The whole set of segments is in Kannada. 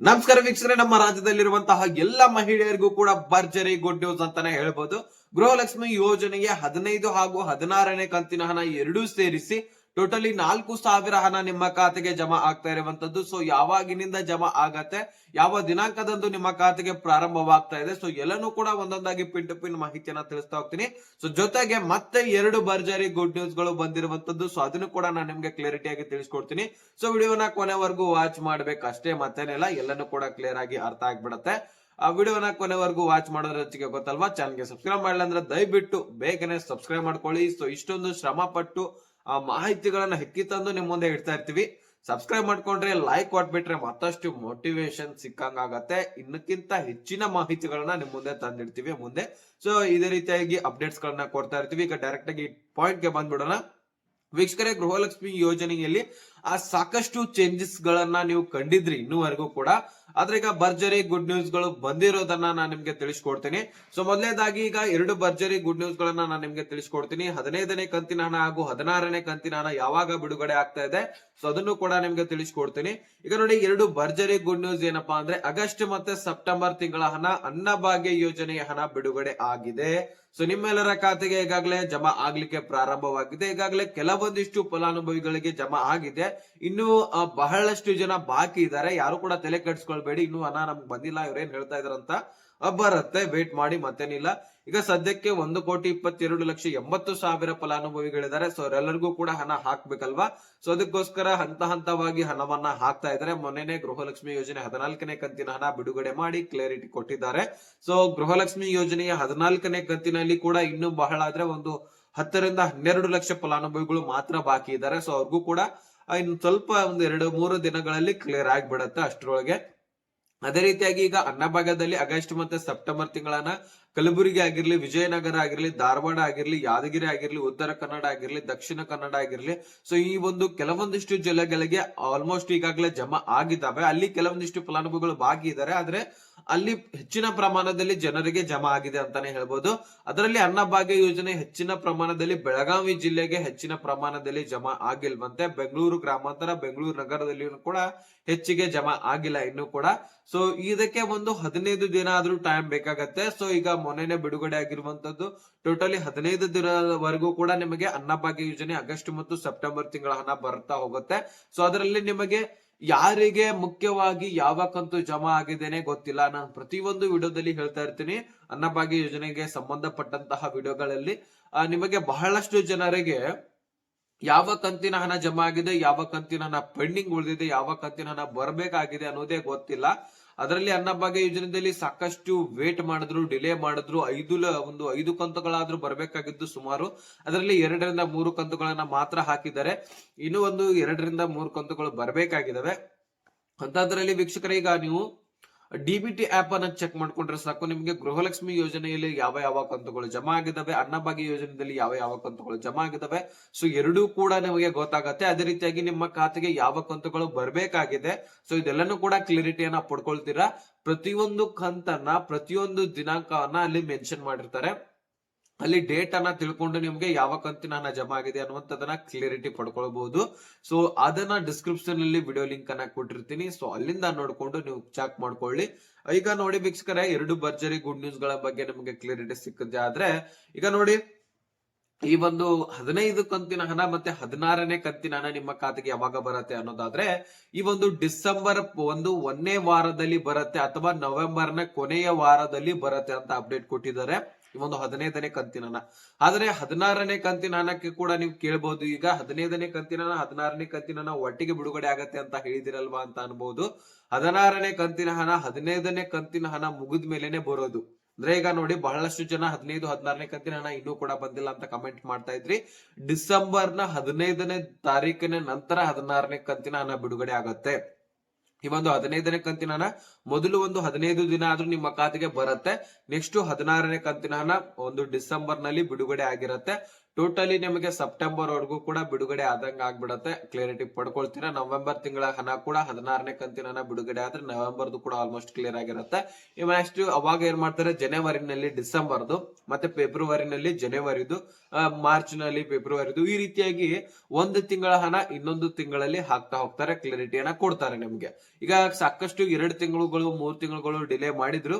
ನಮಸ್ಕಾರ ವೀಕ್ಷಕರೇ, ನಮ್ಮ ರಾಜ್ಯದಲ್ಲಿರುವಂತಹ ಎಲ್ಲ ಮಹಿಳೆಯರಿಗೂ ಕೂಡ ಭರ್ಜರಿ ಗುಡ್ ನ್ಯೂಸ್ ಅಂತಾನೆ ಹೇಳ್ಬೋದು. ಗೃಹಲಕ್ಷ್ಮಿ ಯೋಜನೆಗೆ ಹದಿನೈದು ಹಾಗೂ ಹದಿನಾರನೇ ಕಂತಿನ ಹಣ ಎರಡೂ ಸೇರಿಸಿ ಟೋಟಲಿ ನಾಲ್ಕು ಸಾವಿರ ಹಣ ನಿಮ್ಮ ಖಾತೆಗೆ ಜಮಾ ಆಗ್ತಾ ಇರುವಂತದ್ದು. ಸೊ ಯಾವಾಗಿನಿಂದ ಜಮಾ ಆಗತ್ತೆ, ಯಾವ ದಿನಾಂಕದಂದು ನಿಮ್ಮ ಖಾತೆಗೆ ಪ್ರಾರಂಭವಾಗ್ತಾ ಇದೆ. ಸೊ ಎಲ್ಲನೂ ಕೂಡ ಒಂದೊಂದಾಗಿ ಪಿನ್ ಟು ಪಿನ್ ಮಾಹಿತಿಯನ್ನ ತಿಳಿಸ್ತಾ ಹೋಗ್ತೀನಿ. ಸೊ ಜೊತೆಗೆ ಮತ್ತೆ ಎರಡು ಭರ್ಜರಿ ಗುಡ್ ನ್ಯೂಸ್ಗಳು ಬಂದಿರುವಂತದ್ದು. ಸೊ ಅದನ್ನು ಕೂಡ ನಾನು ನಿಮ್ಗೆ ಕ್ಲಾರಿಟಿ ಆಗಿ ತಿಳಿಸ್ಕೊಡ್ತೀನಿ. ಸೊ ವಿಡಿಯೋನ ಕೊನೆವರೆಗೂ ವಾಚ್ ಮಾಡ್ಬೇಕಷ್ಟೇ ಮತ್ತೇನಿಲ್ಲ ಎಲ್ಲನೂ ಕೂಡ ಕ್ಲಿಯರ್ ಆಗಿ ಅರ್ಥ ಆಗ್ಬಿಡತ್ತೆ. ಆ ವಿಡಿಯೋನ ಕೊನೆವರೆಗೂ ವಾಚ್ ಮಾಡೋದ್ರ ಜೊತೆಗೆ ಗೊತ್ತಲ್ವಾ? ಚಾನಲ್ಗೆ ಸಬ್ಸ್ಕ್ರೈಬ್ ಮಾಡಿಲ್ಲ ಅಂದ್ರೆ ದಯವಿಟ್ಟು ಬೇಗನೆ ಸಬ್ಸ್ಕ್ರೈಬ್ ಮಾಡ್ಕೊಳ್ಳಿ. ಸೊ ಇಷ್ಟೊಂದು ಶ್ರಮ ಪಟ್ಟು ಆ ಮಾಹಿತಿಗಳನ್ನ ಹೆಕ್ಕಿ ತಂದು ನಿಮ್ಮ ಮುಂದೆ ಇಡ್ತಾ ಇರ್ತೀವಿ. ಸಬ್ಸ್ಕ್ರೈಬ್ ಮಾಡ್ಕೊಂಡ್ರೆ ಲೈಕ್ ಕೊಟ್ಬಿಟ್ರೆ ಮತ್ತಷ್ಟು ಮೋಟಿವೇಶನ್ ಸಿಕ್ಕಂಗಾಗತ್ತೆ. ಇನ್ನಕ್ಕಿಂತ ಹೆಚ್ಚಿನ ಮಾಹಿತಿಗಳನ್ನ ನಿಮ್ ಮುಂದೆ ತಂದಿಡ್ತೀವಿ ಮುಂದೆ. ಸೊ ಇದೇ ರೀತಿಯಾಗಿ ಅಪ್ಡೇಟ್ಸ್ ಗಳನ್ನ ಕೊಡ್ತಾ ಇರ್ತೀವಿ. ಈಗ ಡೈರೆಕ್ಟ್ ಆಗಿ ಪಾಯಿಂಟ್ಗೆ ಬಂದ್ಬಿಡೋಣ. ವೀಕ್ಷಕರೇ, ಗೃಹಲಕ್ಷ್ಮಿ ಯೋಜನೆಯಲ್ಲಿ ಆ ಸಾಕಷ್ಟು ಚೇಂಜಸ್ ಗಳನ್ನ ನೀವು ಕಂಡಿದ್ರಿ ಇನ್ನೂವರೆಗೂ ಕೂಡ. ಆದ್ರೆ ಈಗ ಭರ್ಜರಿ ಗುಡ್ ನ್ಯೂಸ್ಗಳು ಬಂದಿರೋದನ್ನ ನಾನು ನಿಮ್ಗೆ ತಿಳಿಸ್ಕೊಡ್ತೀನಿ. ಸೊ ಮೊದಲನೇದಾಗಿ ಈಗ ಎರಡು ಭರ್ಜರಿ ಗುಡ್ ನ್ಯೂಸ್ ಗಳನ್ನ ನಾನು ನಿಮ್ಗೆ ತಿಳಿಸ್ಕೊಡ್ತೀನಿ. ಹದಿನೈದನೇ ಕಂತಿನ ಹಣ ಹಾಗೂ ಹದಿನಾರನೇ ಕಂತಿನ ಹಣ ಯಾವಾಗ ಬಿಡುಗಡೆ ಆಗ್ತಾ ಇದೆ? ಸೊ ಅದನ್ನು ಕೂಡ ನಿಮ್ಗೆ ತಿಳಿಸ್ಕೊಡ್ತೀನಿ. ಈಗ ನೋಡಿ, ಎರಡು ಭರ್ಜರಿ ಗುಡ್ ನ್ಯೂಸ್ ಏನಪ್ಪಾ ಅಂದ್ರೆ, ಆಗಸ್ಟ್ ಮತ್ತೆ ಸೆಪ್ಟೆಂಬರ್ ತಿಂಗಳ ಹಣ ಅನ್ನಭಾಗ್ಯ ಯೋಜನೆಯ ಹಣ ಬಿಡುಗಡೆ ಆಗಿದೆ. ಸೊ ನಿಮ್ಮೆಲ್ಲರ ಖಾತೆಗೆ ಈಗಾಗಲೇ ಜಮಾ ಆಗ್ಲಿಕ್ಕೆ ಪ್ರಾರಂಭವಾಗಿದೆ. ಈಗಾಗಲೇ ಕೆಲವೊಂದಿಷ್ಟು ಫಲಾನುಭವಿಗಳಿಗೆ ಜಮಾ ಆಗಿದೆ. ಇನ್ನು ಬಹಳಷ್ಟು ಜನ ಬಾಕಿ ಇದ್ದಾರೆ. ಯಾರು ಕೂಡ ತಲೆ ಕೆಡಿಸ್ಕೊಳ್ಬೇಡಿ. ಇನ್ನು ಹಣ ನಮ್ಗೆ ಬಂದಿಲ್ಲ. ಇವ್ರೇನ್ ಹೇಳ್ತಾ ಇದಾರಂತ ಬರುತ್ತೆ ವೇಟ್ ಮಾಡಿ, ಮತ್ತೇನಿಲ್ಲ. ಈಗ ಸದ್ಯಕ್ಕೆ ಒಂದು ಕೋಟಿ ಇಪ್ಪತ್ತೆರಡು ಲಕ್ಷ ಎಂಬತ್ತು ಸಾವಿರ ಫಲಾನುಭವಿಗಳಿದ್ದಾರೆ. ಸೊ ಎಲ್ಲರಿಗೂ ಕೂಡ ಹಣ ಹಾಕ್ಬೇಕಲ್ವಾ? ಸೊ ಅದಕ್ಕೋಸ್ಕರ ಹಂತ ಹಂತವಾಗಿ ಹಣವನ್ನ ಹಾಕ್ತಾ ಇದ್ದಾರೆ. ಮೊನ್ನೆನೆ ಗೃಹಲಕ್ಷ್ಮಿ ಯೋಜನೆ ಹದಿನಾಲ್ಕನೇ ಕಂತಿನ ಹಣ ಬಿಡುಗಡೆ ಮಾಡಿ ಕ್ಲಿಯರಿಟಿ ಕೊಟ್ಟಿದ್ದಾರೆ. ಸೊ ಗೃಹಲಕ್ಷ್ಮಿ ಯೋಜನೆಯ ಹದಿನಾಲ್ಕನೇ ಕಂತಿನಲ್ಲಿ ಕೂಡ ಇನ್ನೂ ಬಹಳ ಆದ್ರೆ ಒಂದು ಹತ್ತರಿಂದ ಹನ್ನೆರಡು ಲಕ್ಷ ಫಲಾನುಭವಿಗಳು ಮಾತ್ರ ಬಾಕಿ ಇದ್ದಾರೆ. ಸೊ ಅವ್ರಿಗೂ ಕೂಡ ಇನ್ನು ಸ್ವಲ್ಪ ಒಂದು ಎರಡು ಮೂರು ದಿನಗಳಲ್ಲಿ ಕ್ಲಿಯರ್ ಆಗಿಬಿಡತ್ತೆ ಅಷ್ಟರೊಳಗೆ. ಅದೇ ರೀತಿಯಾಗಿ ಈಗ ಅನ್ನಭಾಗದಲ್ಲಿ ಆಗಸ್ಟ್ ಮತ್ತೆ ಸೆಪ್ಟೆಂಬರ್ ತಿಂಗಳನ್ನ ಕಲಬುರಗಿ ಆಗಿರ್ಲಿ, ವಿಜಯನಗರ ಆಗಿರ್ಲಿ, ಧಾರವಾಡ ಆಗಿರ್ಲಿ, ಯಾದಗಿರಿ ಆಗಿರ್ಲಿ, ಉತ್ತರ ಕನ್ನಡ ಆಗಿರ್ಲಿ, ದಕ್ಷಿಣ ಕನ್ನಡ ಆಗಿರ್ಲಿ ಸೊ ಈ ಒಂದು ಕೆಲವೊಂದಿಷ್ಟು ಜಿಲ್ಲೆಗಳಿಗೆ ಆಲ್ಮೋಸ್ಟ್ ಈಗಾಗಲೇ ಜಮಾ ಆಗಿದ್ದಾವೆ. ಅಲ್ಲಿ ಕೆಲವೊಂದಿಷ್ಟು ಫಲಾನುಭವಿಗಳು ಬಾಕಿ ಇದ್ದಾರೆ ಆದ್ರೆ ಅಲ್ಲಿ ಹೆಚ್ಚಿನ ಪ್ರಮಾಣದಲ್ಲಿ ಜನರಿಗೆ ಜಮಾ ಆಗಿದೆ ಅಂತಾನೆ ಹೇಳ್ಬೋದು. ಅದರಲ್ಲಿ ಅನ್ನಭಾಗ್ಯ ಯೋಜನೆ ಹೆಚ್ಚಿನ ಪ್ರಮಾಣದಲ್ಲಿ ಬೆಳಗಾವಿ ಜಿಲ್ಲೆಗೆ ಹೆಚ್ಚಿನ ಪ್ರಮಾಣದಲ್ಲಿ ಜಮಾ ಆಗಿಲ್ವಂತೆ. ಬೆಂಗಳೂರು ಗ್ರಾಮಾಂತರ, ಬೆಂಗಳೂರು ನಗರದಲ್ಲಿ ಕೂಡ ಹೆಚ್ಚಿಗೆ ಜಮಾ ಆಗಿಲ್ಲ ಇನ್ನು ಕೂಡ. ಸೊ ಇದಕ್ಕೆ ಒಂದು ಹದಿನೈದು ದಿನ ಆದ್ರೂ ಟೈಮ್ ಬೇಕಾಗತ್ತೆ. ಸೊ ಈಗ ಮೊನ್ನೆನೆ ಬಿಡುಗಡೆ ಆಗಿರುವಂತದ್ದು ಟೋಟಲಿ ಹದಿನೈದು ದಿನದವರೆಗೂ ಕೂಡ ನಿಮಗೆ ಅನ್ನಭಾಗ್ಯ ಯೋಜನೆ ಆಗಸ್ಟ್ ಮತ್ತು ಸೆಪ್ಟೆಂಬರ್ ತಿಂಗಳ ಹಣ ಬರ್ತಾ ಹೋಗುತ್ತೆ. ಸೊ ಅದರಲ್ಲಿ ನಿಮಗೆ ಯಾರಿಗೆ ಮುಖ್ಯವಾಗಿ ಯಾವ ಕಂತು ಜಮಾ ಆಗಿದ್ದೇನೆ ಗೊತ್ತಿಲ್ಲ. ನಾನು ಪ್ರತಿಯೊಂದು ವಿಡಿಯೋದಲ್ಲಿ ಹೇಳ್ತಾ ಇರ್ತೀನಿ. ಅನ್ನಭಾಗ್ಯ ಯೋಜನೆಗೆ ಸಂಬಂಧಪಟ್ಟಂತಹ ವಿಡಿಯೋಗಳಲ್ಲಿ ನಿಮಗೆ ಬಹಳಷ್ಟು ಜನರಿಗೆ ಯಾವ ಕಂತಿನ ಹಣ ಜಮಾ ಆಗಿದೆ, ಯಾವ ಕಂತಿನ ಹಣ ಪೆಂಡಿಂಗ್ ಉಳಿದಿದೆ, ಯಾವ ಕಂತಿನ ಹಣ ಬರಬೇಕಾಗಿದೆ ಅನ್ನೋದೇ ಗೊತ್ತಿಲ್ಲ. ಅದರಲ್ಲಿ ಅನ್ನಭಾಗ್ಯ ಯೋಜನೆಯಲ್ಲಿ ಸಾಕಷ್ಟು ವೇಟ್ ಮಾಡಿದ್ರು ಡಿಲೇ ಮಾಡಿದ್ರು. ಐದು ಒಂದು ಐದು ಕಂತುಗಳಾದ್ರೂ ಬರಬೇಕಾಗಿದ್ದು ಸುಮಾರು. ಅದರಲ್ಲಿ ಎರಡರಿಂದ ಮೂರು ಕಂತುಗಳನ್ನ ಮಾತ್ರ ಹಾಕಿದ್ದಾರೆ. ಇನ್ನು ಒಂದು ಎರಡರಿಂದ ಮೂರು ಕಂತುಗಳು ಬರಬೇಕಾಗಿದ್ದಾವೆ. ಅಂತದ್ರಲ್ಲಿ ವೀಕ್ಷಕರೀಗ ಈಗ ನೀವು ಡಿಬಿಟಿ ಆಪ್ ಅನ್ನ ಚೆಕ್ ಮಾಡ್ಕೊಂಡ್ರೆ ಸಾಕು. ನಿಮಗೆ ಗೃಹಲಕ್ಷ್ಮಿ ಯೋಜನೆಯಲ್ಲಿ ಯಾವ ಯಾವ ಕಂತುಗಳು ಜಮಾ ಆಗಿದ್ದಾವೆ ಅನ್ನಭಾಗ್ಯ ಯೋಜನೆಯಲ್ಲಿ ಯಾವ ಯಾವ ಕಂತುಗಳು ಜಮಾ ಆಗಿದ್ದಾವೆ ಸೊ ಎರಡೂ ಕೂಡ ನಿಮಗೆ ಗೊತ್ತಾಗತ್ತೆ. ಅದೇ ರೀತಿಯಾಗಿ ನಿಮ್ಮ ಖಾತೆಗೆ ಯಾವ ಕಂತುಗಳು ಬರಬೇಕಾಗಿದೆ, ಸೊ ಇದೆಲ್ಲನೂ ಕೂಡ ಕ್ಲಿಯರಿಟಿಯನ್ನ ಪಡ್ಕೊಳ್ತೀರಾ. ಪ್ರತಿಯೊಂದು ಕಂತನ್ನ, ಪ್ರತಿಯೊಂದು ದಿನಾಂಕವನ್ನ ಅಲ್ಲಿ ಮೆನ್ಷನ್ ಮಾಡಿರ್ತಾರೆ. ಅಲ್ಲಿ ಡೇಟ್ ಅನ್ನ ತಿಳ್ಕೊಂಡು ನಿಮ್ಗೆ ಯಾವ ಕಂತಿನ ಹಣ ಜಮಾ ಆಗಿದೆ ಅನ್ನುವಂಥದ್ದನ್ನ ಕ್ಲಿಯರಿಟಿ ಪಡ್ಕೊಳ್ಬಹುದು. ಸೊ ಅದನ್ನ ಡಿಸ್ಕ್ರಿಪ್ಷನ್ ಅಲ್ಲಿ ವಿಡಿಯೋ ಲಿಂಕ್ ಅನ್ನ ಕೊಟ್ಟಿರ್ತೀನಿ. ಸೊ ಅಲ್ಲಿಂದ ನೋಡ್ಕೊಂಡು ನೀವು ಚೆಕ್ ಮಾಡ್ಕೊಳ್ಳಿ. ಈಗ ನೋಡಿ ವೀಕ್ಷಕರೇ, ಎರಡು ಭರ್ಜರಿ ಗುಡ್ ನ್ಯೂಸ್ಗಳ ಬಗ್ಗೆ ನಿಮ್ಗೆ ಕ್ಲಿಯರಿಟಿ ಸಿಕ್ಕಿದೆ ಆದ್ರೆ, ಈಗ ನೋಡಿ, ಈ ಒಂದು ಹದಿನೈದು ಕಂತಿನ ಹಣ ಮತ್ತೆ ಹದಿನಾರನೇ ಕಂತಿನ ಹಣ ನಿಮ್ಮ ಖಾತೆಗೆ ಯಾವಾಗ ಬರುತ್ತೆ ಅನ್ನೋದಾದ್ರೆ, ಈ ಒಂದು ಡಿಸೆಂಬರ್ ಒಂದು ಒಂದನೇ ವಾರದಲ್ಲಿ ಬರುತ್ತೆ ಅಥವಾ ನವೆಂಬರ್ನ ಕೊನೆಯ ವಾರದಲ್ಲಿ ಬರುತ್ತೆ ಅಂತ ಅಪ್ಡೇಟ್ ಕೊಟ್ಟಿದ್ದಾರೆ. ಒಂದು ಹದಿನೈದನೇ ಕಂತಿನ ಆದರೆ ಹದಿನಾರನೇ ಕಂತಿನ ಹಣಕ್ಕೆ ಕೂಡ ನೀವು ಕೇಳಬಹುದು, ಈಗ ಹದಿನೈದನೇ ಕಂತಿನ ಹದಿನಾರನೇ ಕಂತಿನ ಒಟ್ಟಿಗೆ ಬಿಡುಗಡೆ ಆಗತ್ತೆ ಅಂತ ಹೇಳಿದಿರಲ್ವಾ ಅಂತ ಅನ್ಬಹುದು ಹದಿನಾರನೇ ಕಂತಿನ ಹಣ ಹದಿನೈದನೇ ಕಂತಿನ ಹಣ ಮುಗಿದ ಮೇಲೆನೆ ಬರೋದು. ಅಂದ್ರೆ ಈಗ ನೋಡಿ ಬಹಳಷ್ಟು ಜನ ಹದಿನೈದು, ಹದಿನಾರನೇ ಕಂತಿನ ಹಣ ಇನ್ನೂ ಕೂಡ ಬಂದಿಲ್ಲ ಅಂತ ಕಮೆಂಟ್ ಮಾಡ್ತಾ ಇದ್ರಿ. ಡಿಸೆಂಬರ್ನ ಹದಿನೈದನೇ ತಾರೀಕಿನ ನಂತರ ಹದಿನಾರನೇ ಕಂತಿನ ಹಣ ಬಿಡುಗಡೆ ಆಗತ್ತೆ. ಈ ಒಂದು ಹದಿನೈದನೇ ಕಂತಿನ ಹಣ ಮೊದಲು ಒಂದು ಹದಿನೈದು ದಿನ ಆದ್ರೂ ನಿಮ್ಮ ಖಾತೆಗೆ ಬರುತ್ತೆ. ನೆಕ್ಸ್ಟ್ ಹದಿನಾರನೇ ಕಂತಿನ ಹಣ ಒಂದು ಡಿಸೆಂಬರ್ನಲ್ಲಿ ಬಿಡುಗಡೆ ಆಗಿರುತ್ತೆ. ಟೋಟಲಿ ನಿಮಗೆ ಸೆಪ್ಟೆಂಬರ್ ವರೆಗೂ ಕೂಡ ಬಿಡುಗಡೆ ಆದಂಗ ಆಗ್ಬಿಡತ್ತೆ. ಕ್ಲಿಯರಿಟಿ ಪಡ್ಕೊಳ್ತೀರಾ? ನವೆಂಬರ್ ತಿಂಗಳ ಹಣ ಕೂಡ ಹದಿನಾರನೇ ಕಂತಿನ ಹಣ ಬಿಡುಗಡೆ ಆದ್ರೆ ನವೆಂಬರ್ದು ಕೂಡ ಆಲ್ಮೋಸ್ಟ್ ಕ್ಲಿಯರ್ ಆಗಿರುತ್ತೆ. ಇವ್ ನೆಕ್ಸ್ಟ್ ಅವಾಗ ಏನ್ ಮಾಡ್ತಾರೆ? ಜನವರಿನಲ್ಲಿ ಡಿಸೆಂಬರ್ದು, ಮತ್ತೆ ಫೆಬ್ರವರಿನಲ್ಲಿ ಜನವರಿದು ಮಾರ್ಚ್ನಲ್ಲಿ ಫೆಬ್ರವರಿದು ಈ ರೀತಿಯಾಗಿ ಒಂದು ತಿಂಗಳ ಹಣ ಇನ್ನೊಂದು ತಿಂಗಳಲ್ಲಿ ಹಾಕ್ತಾ ಹೋಗ್ತಾರೆ. ಕ್ಲಿಯರಿಟಿಯನ್ನ ಕೊಡ್ತಾರೆ ನಿಮ್ಗೆ. ಈಗ ಸಾಕಷ್ಟು ಎರಡು ತಿಂಗಳುಗಳು ಮೂರು ತಿಂಗಳುಗಳು ಡಿಲೇ ಮಾಡಿದ್ರು.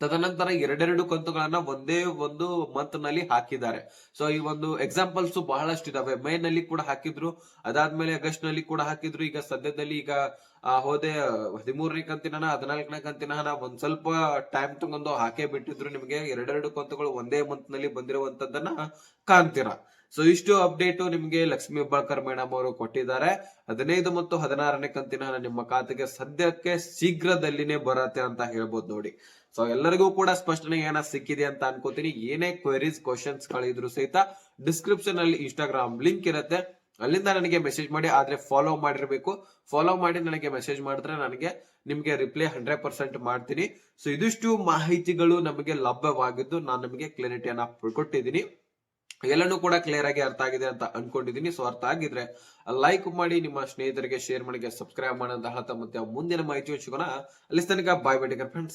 ತದನಂತರ ಎರಡೆರಡು ಕಂತುಗಳನ್ನ ಒಂದೇ ಒಂದು ಮಂತ್ನಲ್ಲಿ ಹಾಕಿದ್ದಾರೆ. ಸೊ ಈ ಒಂದು ಎಕ್ಸಾಂಪಲ್ಸ್ ಬಹಳಷ್ಟು ಇದಾವೆ. ಮೇ ನಲ್ಲಿ ಕೂಡ ಹಾಕಿದ್ರು, ಅದಾದ್ಮೇಲೆ ಆಗಸ್ಟ್ನಲ್ಲಿ ಕೂಡ ಹಾಕಿದ್ರು. ಈಗ ಸದ್ಯದಲ್ಲಿ ಈಗ ಹೋದೆ ಹದಿಮೂರನೇ ಕಂತಿನ ಹದಿನಾಲ್ಕನೇ ಕಂತಿನ ಒಂದ್ ಸ್ವಲ್ಪ ಟೈಮ್ ತಗೊಂಡು ಹಾಕೇ ಬಿಟ್ಟಿದ್ರು. ನಿಮಗೆ ಎರಡೆರಡು ಕಂತುಗಳು ಒಂದೇ ಮಂತ್ನಲ್ಲಿ ಬಂದಿರುವಂತದ್ದನ್ನ ಕಾಣ್ತೀರಾ. ಸೊ ಇಷ್ಟು ಅಪ್ಡೇಟ್ ನಿಮಗೆ ಲಕ್ಷ್ಮೀ ಹೆಬ್ಬಾಳ್ಕರ್ ಮೇಡಮ್ ಅವರು ಕೊಟ್ಟಿದ್ದಾರೆ. ಹದಿನೈದು ಮತ್ತು ಹದಿನಾರನೇ ಕಂತಿನ ನಿಮ್ಮ ಖಾತೆಗೆ ಸದ್ಯಕ್ಕೆ ಶೀಘ್ರದಲ್ಲಿನೇ ಬರತ್ತೆ ಅಂತ ಹೇಳ್ಬೋದು ನೋಡಿ. ಸೊ ಎಲ್ಲರಿಗೂ ಕೂಡ ಸ್ಪಷ್ಟನೆ ಏನ ಸಿಕ್ಕಿದೆ ಅಂತ ಅನ್ಕೋತೀನಿ. ಏನೇ ಕ್ವೆರೀಸ್ ಕ್ವಶನ್ಸ್ ಕಳಿದ್ರು ಸಹಿತ ಡಿಸ್ಕ್ರಿಪ್ಷನ್ ಅಲ್ಲಿ ಇನ್ಸ್ಟಾಗ್ರಾಮ್ ಲಿಂಕ್ ಇರುತ್ತೆ. ಅಲ್ಲಿಂದ ನನಗೆ ಮೆಸೇಜ್ ಮಾಡಿ, ಆದ್ರೆ ಫಾಲೋ ಮಾಡಿರ್ಬೇಕು. ಫಾಲೋ ಮಾಡಿ ನನಗೆ ಮೆಸೇಜ್ ಮಾಡಿದ್ರೆ ನನಗೆ ನಿಮ್ಗೆ ರಿಪ್ಲೈ ಹಂಡ್ರೆಡ್ ಪರ್ಸೆಂಟ್ ಮಾಡ್ತೀನಿ. ಸೊ ಇದಿಷ್ಟು ಮಾಹಿತಿಗಳು ನಮಗೆ ಲಭ್ಯವಾಗಿದ್ದು ನಾನು ನಿಮಗೆ ಕ್ಲಾರಿಟಿಯನ್ನ ಕೊಟ್ಟಿದ್ದೀನಿ. ಎಲ್ಲನೂ ಕೂಡ ಕ್ಲಿಯರ್ ಆಗಿ ಅರ್ಥ ಆಗಿದೆ ಅಂತ ಅನ್ಕೊಂಡಿದ್ದೀನಿ. ಸೊ ಅರ್ಥ ಆಗಿದ್ರೆ ಲೈಕ್ ಮಾಡಿ, ನಿಮ್ಮ ಸ್ನೇಹಿತರಿಗೆ ಶೇರ್ ಮಾಡಿ ಸಬ್ಸ್ಕ್ರೈಬ್ ಮಾಡಿ ಅಂತ ಹೇಳ್ತಾ ಮತ್ತೆ ಮುಂದಿನ ಮಾಹಿತಿ ಸಿಗೋಣ. ಅಲ್ಲಿ ತನಕ ಬಾಯ್ ಬೇಟಿಕರ್ ಫ್ರೆಂಡ್ಸ್